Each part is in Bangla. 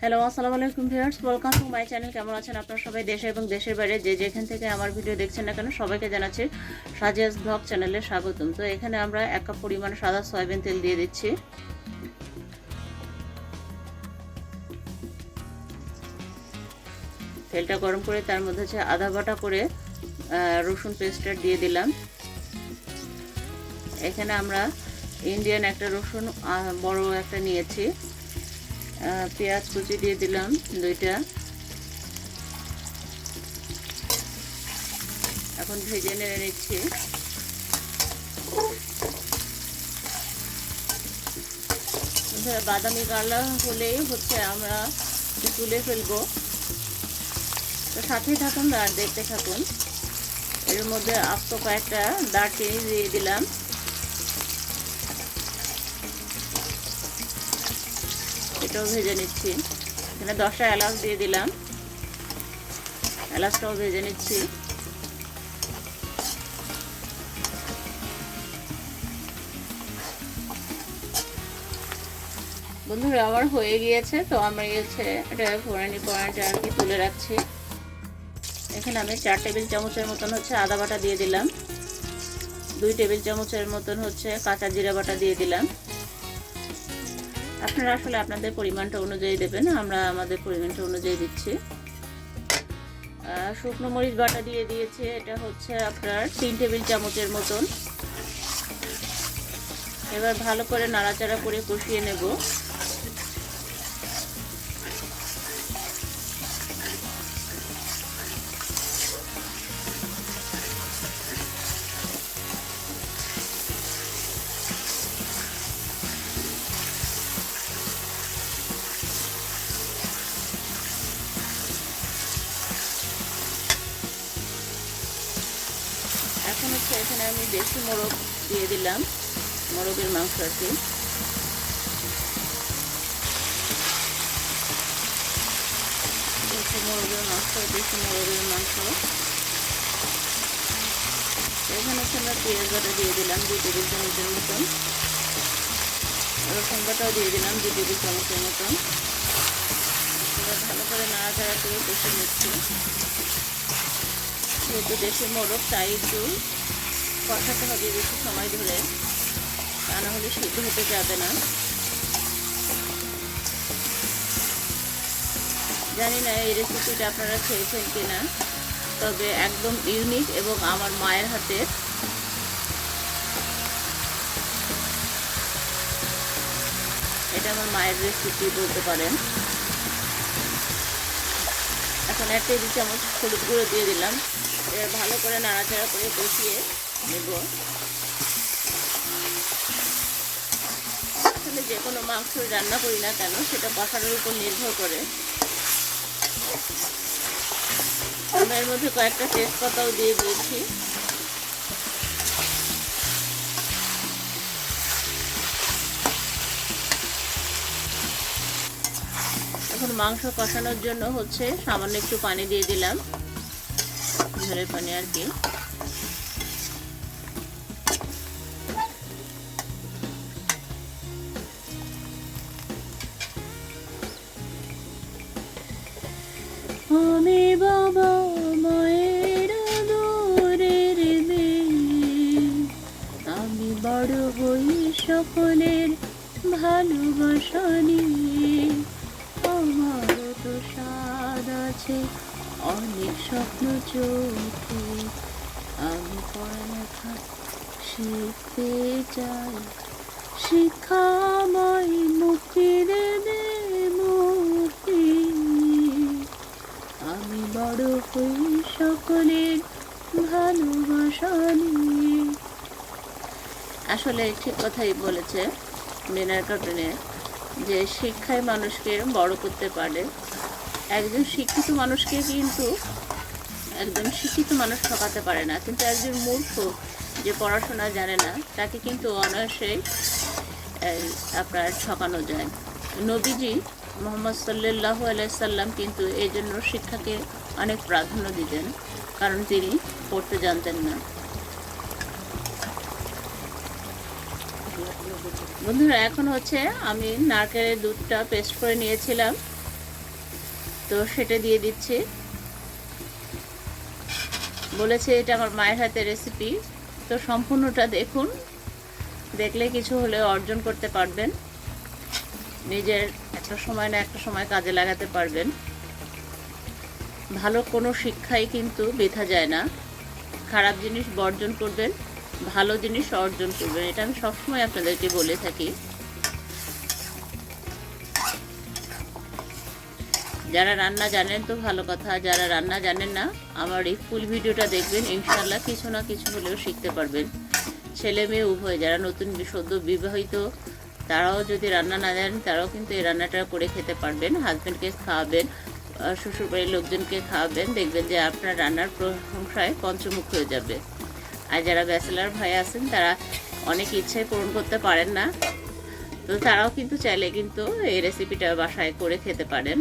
হ্যালো আসসালামু আলাইকুম viewers welcome to my channel কেমন আছেন আপনারা সবাই? দেশে এবং দেশের বাইরে যে যেখান থেকে আমার ভিডিও দেখছেন না কেন, সবাইকে জানাচ্ছি সাজিয়াস ব্লগ চ্যানেলে স্বাগতম। তো এখানে আমরা এক কাপ পরিমাণ সাদা সয়াবিন তেল দিয়ে দিচ্ছি। তেলটা গরম করে তার মধ্যে হচ্ছে আধা বাটা করে রসুন পেস্টটা দিয়ে দিলাম। এখানে আমরা ইন্ডিয়ান একটা রসুন বড় একটা নিয়েছি। পেঁয়াজ কুচি দিয়ে দিলাম দুইটা। এখন ভেজে নেড়ে নিচ্ছি। বাদামি কালার হলেই হচ্ছে আমরা তুলে ফেলব। তো সাথেই থাকুন আর দেখতে থাকুন। এর মধ্যে আস্ত কয়েকটা দারচিনি দিয়ে দিলাম। এটাও ভেজে নিচ্ছি। এখানে দশটা এলাচ দিয়ে দিলাম। এলাচটাও ভেজে নিচ্ছি। বন্ধুরা, আমার হয়ে গিয়েছে, তো আমি হচ্ছে এটা ফোড়ানি পয়েন্টে আর কি তুলে রাখছি। এখানে আমি চার টেবিল চামচের মতন হচ্ছে আদা বাটা দিয়ে দিলাম। দুই টেবিল চামচের মতন হচ্ছে কাঁচা জিরা বাটা দিয়ে দিলাম। আপনারা আসলে আপনাদের পরিমাণটা অনুযায়ী দেবেন, আমরা আমাদের পরিমাণটা অনুযায়ী দিচ্ছি। শুকনো মরিচ বাটা দিয়ে দিয়েছে, এটা হচ্ছে আপনার তিন টেবিল চামচের মতন। এবার ভালো করে নাড়াচাড়া করে কষিয়ে নেব। এখন হচ্ছে এখানে আমি দেশি মোরগ দিয়ে দিলাম, মোরগের মাংস আর কি। দেশি মোরগের মাংস, দেশি মোরগের মাংস। এখানে হচ্ছে আমরা পেঁয়াজ বাটা দিয়ে দিলাম, দুই টেবিল চামচের মতন। রসুন বাটাও দিয়ে দিলাম, দুই টেবিল চামচের মতন। ভালো করে নাড়াচাড়া করে কষে নিচ্ছি। যেহেতু দেশি মোরগ, তাই একটু কষাতে হবে বেশি সময় ধরে। তা না হলে সিদ্ধ হতে যাবে না। জানি না এই রেসিপিটা আপনারা খেয়েছেন কিনা, তবে একদম ইউনিক এবং আমার মায়ের হাতের এটা আমার মায়ের রেসিপি বলতে পারেন। এখন এক টেবিল চামচ হলুদ গুঁড়ো দিয়ে দিলাম। এবার ভালো করে নাড়াচাড়া করে কষিয়ে নেব। আসলে যে কোনো মাংস রান্না করি না কেন, সেটা কষানোর উপর নির্ভর করে। আমরা এর মধ্যে কয়েকটা তেজপাতাও দিয়ে দিয়েছি। এখন মাংস কষানোর জন্য হচ্ছে সামান্য একটু পানি দিয়ে দিলাম। ঝোলের পানি আর কি। আমি বাবা মায়ের আমি বড় হই সকলের ভালোবাসা নিয়ে। স্বপ্ন চোখে আমি পড়ালেখা শিখতে চাই। শিক্ষাময় মুক্তি দেবে মুক্তি আমি বড় হই সকলের ভালোবাসা নিয়ে। আসলে ঠিক কথাই বলেছে মিনার কাটনে যে শিক্ষায় মানুষকে বড় করতে পারে। একজন শিক্ষিত মানুষকে কিন্তু একজন শিক্ষিত মানুষ ঠকাতে পারে না। কিন্তু একজন মূর্খ যে পড়াশোনা জানে না, তাকে কিন্তু অনায়াসেই আপনার ঠকানো যায়। নবীজি মোহাম্মদ সাল্লাহ আলাইসাল্লাম কিন্তু এই জন্য শিক্ষাকে অনেক প্রাধান্য দিতেন, কারণ তিনি পড়তে জানতেন না। বন্ধুরা, এখন হচ্ছে আমি নারকেলের দুধটা পেস্ট করে নিয়েছিলাম। তো সেটা দিয়ে দিচ্ছি। বলেছে এটা আমার মায়ের হাতে রেসিপি তো সম্পূর্ণটা দেখুন। দেখলে কিছু হলে অর্জন করতে পারবেন। নিজের একটা সময় না একটা সময় কাজে লাগাতে পারবেন। ভালো কোনো শিক্ষাই কিন্তু বেথা যায় না। খারাপ জিনিস বর্জন করবেন, ভালো জিনিস অর্জন করবেন। এটা আমি সবসময় আপনাদেরকে বলে থাকি। যারা রান্না জানেন তো ভালো কথা, যারা রান্না জানেন না, আমার এই ফুল ভিডিওটা দেখবেন ইনশাল্লাহ কিছু না কিছু হলেও শিখতে পারবেন। ছেলে মেয়ে উভয়, যারা নতুন সদ্য বিবাহিত, তারাও যদি রান্না না জানেন, তারাও কিন্তু এই রান্নাটা করে খেতে পারবেন। হাজব্যান্ডকে খাওয়াবেন শ্বশুরবাড়ির লোকজনকে খাওয়াবেন, দেখবেন যে আপনার রান্নার প্রশংসায় পঞ্চমুখ হয়ে যাবে। আর যারা ব্যাচেলার ভাই আছেন, তারা অনেক ইচ্ছাই পূরণ করতে পারেন না। তো তারাও কিন্তু চাইলে কিন্তু এই রেসিপিটা বাসায় করে খেতে পারেন।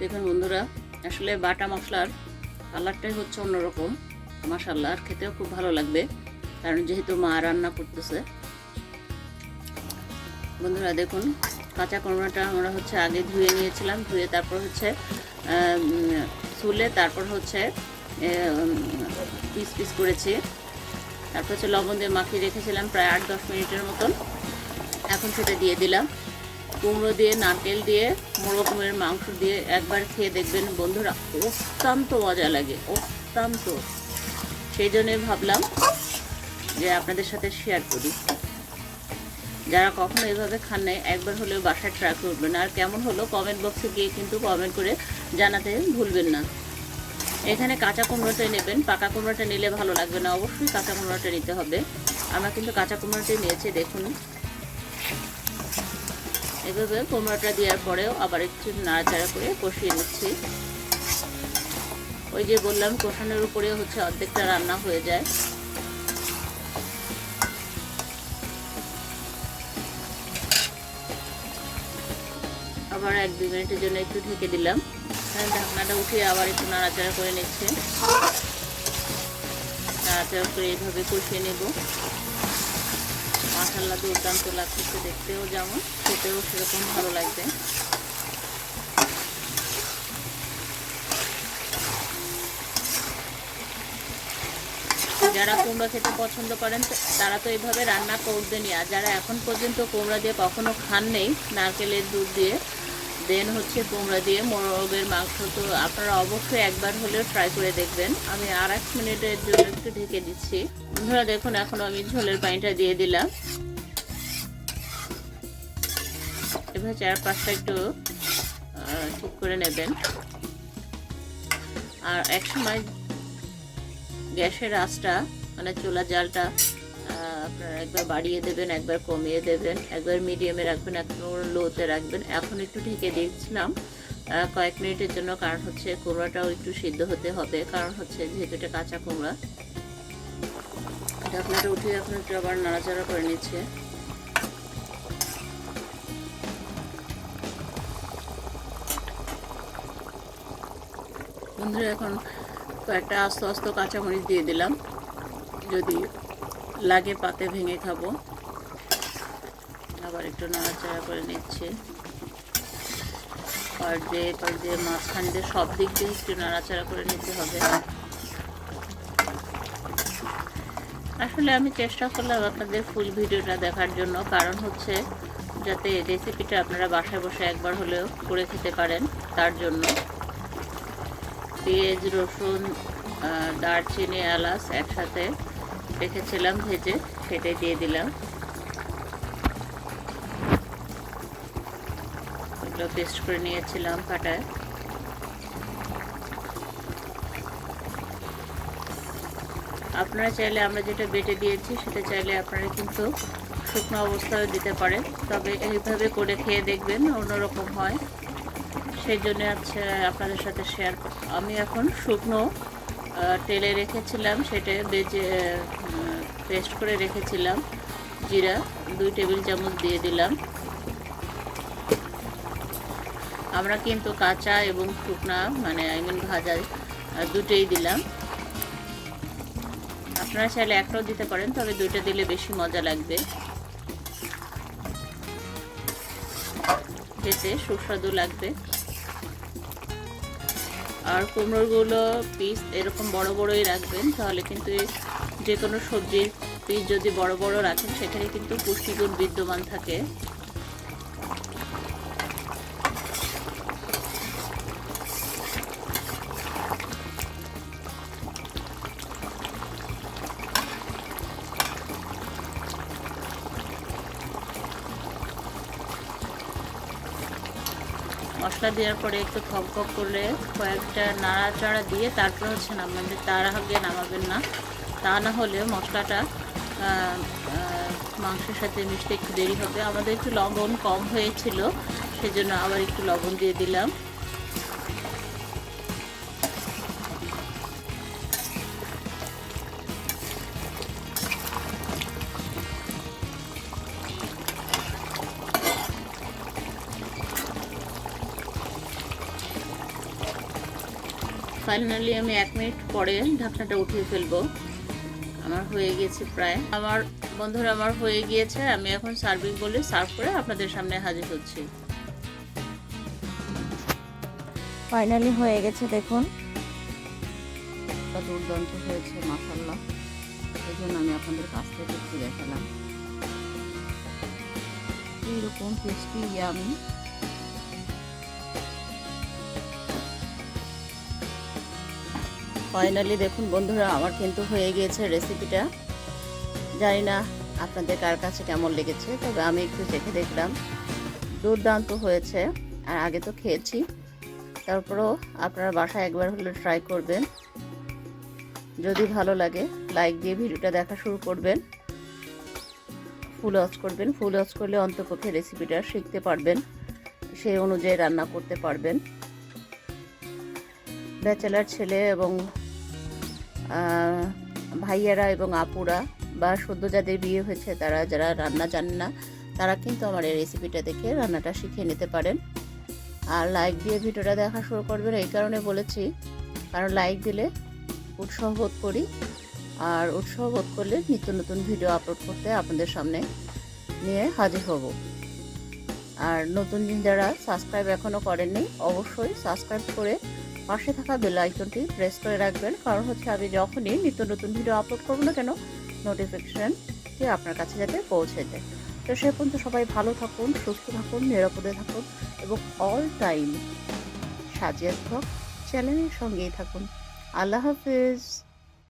দেখুন বন্ধুরা, আসলে বাটা মশলার কালারটাই হচ্ছে অন্যরকম মাসাল্লাহ আর খেতেও খুব ভালো লাগবে, কারণ যেহেতু মা রান্না করতেছে। বন্ধুরা, দেখুন, কাঁচা কর্মাটা আমরা হচ্ছে আগে ধুয়ে নিয়েছিলাম, ধুয়ে তারপর হচ্ছে চুলে তারপর হচ্ছে পিস পিস করেছি। তারপর হচ্ছে লবণ দিয়ে মাখিয়ে রেখেছিলাম প্রায় আট দশ মিনিটের মতন। এখন সেটা দিয়ে দিলাম। কুমড়ো দিয়ে, নারকেল দিয়ে মোরগমের মাংস দিয়ে একবার খেয়ে দেখবেন বন্ধুরা। অত্যন্ত মজা লাগে, অত্যন্ত। সেই জন্যে ভাবলাম যে আপনাদের সাথে শেয়ার করি। যারা কখনো এভাবে খান নাই, একবার হলেও বাসায় ট্রাই করবেন। আর কেমন হলো কমেন্ট বক্সে গিয়ে কিন্তু কমেন্ট করে জানাতে ভুলবেন না। এখানে কাঁচা কুমড়োটাই নেবেন, পাকা কুমড়োটা নিলে ভালো লাগবে না। অবশ্যই কাঁচা কুমড়োটা নিতে হবে। আমরা কিন্তু কাঁচা কুমড়োটাই নিয়েছি, দেখুন। এভাবে কুমড়োটা দেওয়ার পরেও আবার একটু নাড়াচাড়া করে কষিয়ে নিচ্ছি। ওই যে বললাম কষানোর উপরে হচ্ছে অর্ধেকটা রান্না হয়ে যায়। আবার এক দুই মিনিটের জন্য একটু ঢেকে দিলাম। হ্যাঁ, ঢাকনাটা উঠিয়ে আবার একটু নাড়াচাড়া করে নিচ্ছে। নাড়াচাড়া করে এইভাবে কষিয়ে নেব। মাসাল্লা দুর্দান্ত লাগছে দেখতেও যেমন, খেতেও সেরকম ভালো লাগবে। যারা কুমড়া খেতে পছন্দ করেন, তারা তো এইভাবে রান্না করবেনই। আর যারা এখন পর্যন্ত কুমড়া দিয়ে কখনো খান নেই নারকেলের দুধ দিয়ে দেন হচ্ছে কুমড়া দিয়ে, মোরগের মাংস তো আপনারা অবশ্যই একবার হলেও ট্রাই করে দেখবেন। আমি আর এক মিনিটের জন্য একটু ঢেকে দিচ্ছি। বন্ধুরা, দেখুন, এখন আমি ঝোলের পানিটা দিয়ে দিলাম। এবার চার পাঁচটা একটু ঠিক করে নেবেন। আর এক সময় গ্যাসের আঁচটা মানে চুলা জালটা আপনারা একবার বাড়িয়ে দেবেন, একবার কমিয়ে দেবেন, একবার মিডিয়ামে রাখবেন, একবার লোতে রাখবেন। এখন একটু ঢেকে দিয়েছিলাম। কয়েক মিনিটের জন্য, কারণ হচ্ছে কুমড়াটাও একটু সিদ্ধ হতে হবে, কারণ হচ্ছে যেহেতু এটা কাঁচা কুমড়া। ঢাকনাটা উঠিয়ে এখন একটু আবার নাড়াচাড়া করে নিচ্ছে। বন্ধুরা, এখন কয়েকটা আস্ত আস্ত কাঁচামরিচ দিয়ে দিলাম। যদি লাগে, পাতে ভেঙে খাব। আবার একটু নাড়াচাড়া করে নিচ্ছে। পার দিয়ে পার দিয়ে মাঝখান দিয়ে সব দিক দিয়ে একটু নাড়াচাড়া করে নিতে হবে। আসলে আমি চেষ্টা করলাম আপনাদের ফুল ভিডিওটা দেখার জন্য, কারণ হচ্ছে যাতে রেসিপিটা আপনারা বাসায় বসে একবার হলেও করে খেতে পারেন তার জন্য। পেঁয়াজ, রসুন দারচিনি, এলাচ একসাথে রেখেছিলাম, ভেজে সেটাই দিয়ে দিলাম। এগুলো পেস্ট করে নিয়েছিলাম কাটায় আপনারা চাইলে আমরা যেটা বেটে দিয়েছি, সেটা চাইলে আপনারা কিন্তু শুকনো অবস্থায় দিতে পারেন। তবে এইভাবে করে খেয়ে দেখবেন অন্যরকম হয়। সেই জন্য আপনাদের সাথে শেয়ার আমি এখন শুকনো তেলে রেখেছিলাম, সেটা বেজে পেস্ট করে রেখেছিলাম, জিরা, দুই টেবিল চামচ দিয়ে দিলাম। আমরা কিন্তু কাঁচা এবং শুকনা মানে আই মিন ভাজা দুটোই দিলাম। আপনারা চাইলে একটাও দিতে পারেন, তবে দুইটা দিলে বেশি মজা লাগবে। খেতে সুস্বাদু লাগবে। আর কুমড়োগুলো পিস এরকম বড় বড়ই রাখবেন, তাহলে কিন্তু যে কোনো সবজির পিস যদি বড় বড় রাখেন, সেখানে কিন্তু পুষ্টিগুণ বিদ্যমান থাকে। মশলা দেওয়ার পরে একটু খপ খপ করলে কয়েকটা নাড়াচাড়া দিয়ে তারপরে হচ্ছে নামাবেন। তারা আগে নামাবেন না। তা না হলে মশলাটা মাংসের সাথে মিশতে একটু দেরি হবে। আমাদের একটু লবণ কম হয়েছিল, সেজন্য আবার একটু লবণ দিয়ে দিলাম। ফাইনালি আমি এক মিনিট পরে ঢাকনাটা উঠিয়ে ফেলব। আমার হয়ে গেছে প্রায়। আমার বন্ধুরা আমার হয়ে গিয়েছে। আমি এখন সার্ভিং বলে সার্ভ করে আপনাদের সামনে হাজির হচ্ছি। ফাইনালি হয়ে গেছে দেখুন। দুর্দান্ত হয়েছে মাসাল্লাহ এই জন্য আমি আপনাদের কাছ থেকে একটু দেখালাম। এইরকম টেস্টি আমি ফাইনালি দেখুন বন্ধুরা, আমার কিন্তু হয়ে গিয়েছে রেসিপিটা জানি না আপনাদের কার কাছে কেমন লেগেছে, তবে আমি একটু দেখে দেখলাম। দুর্দান্ত হয়েছে, আর আগে তো খেয়েছি। তারপরেও আপনারা বাসায় একবার হলে ট্রাই করবেন। যদি ভালো লাগে লাইক দিয়ে ভিডিওটা দেখা শুরু করবেন। ফুল অচ করবেন। ফুল অচ করলে অন্তপক্ষে রেসিপিটা শিখতে পারবেন। সেই অনুযায়ী রান্না করতে পারবেন। ব্যাচেলার ছেলে এবং ভাইয়ারা এবং আপুরা বা সদ্য যাদের বিয়ে হয়েছে তারা যারা রান্না জানেন না, তারা কিন্তু আমার এই রেসিপিটা দেখে রান্নাটা শিখে নিতে পারেন। আর লাইক দিয়ে ভিডিওটা দেখা শুরু করবেন এই কারণে বলেছি, কারণ লাইক দিলে উৎসাহ বোধ করি, আর উৎসাহ বোধ করলে নিত্য নতুন ভিডিও আপলোড করতে আপনাদের সামনে নিয়ে হাজির হব। আর নতুন যারা সাবস্ক্রাইব এখনও করেননি, অবশ্যই সাবস্ক্রাইব করে পাশে থাকা বেল আইকনটি প্রেস করে রাখবেন। কারণ হচ্ছে আমি যখনই নিত্য নতুন ভিডিও আপলোড করব না কেন নোটিফিকেশানটি আপনার কাছে যাতে পৌঁছে যায়। তো সে পর্যন্ত সবাই ভালো থাকুন, সুস্থ থাকুন, নিরাপদে থাকুন এবং অল টাইম সাজিয়া থাক চ্যানেলের সঙ্গেই থাকুন। আল্লাহ হাফিজ।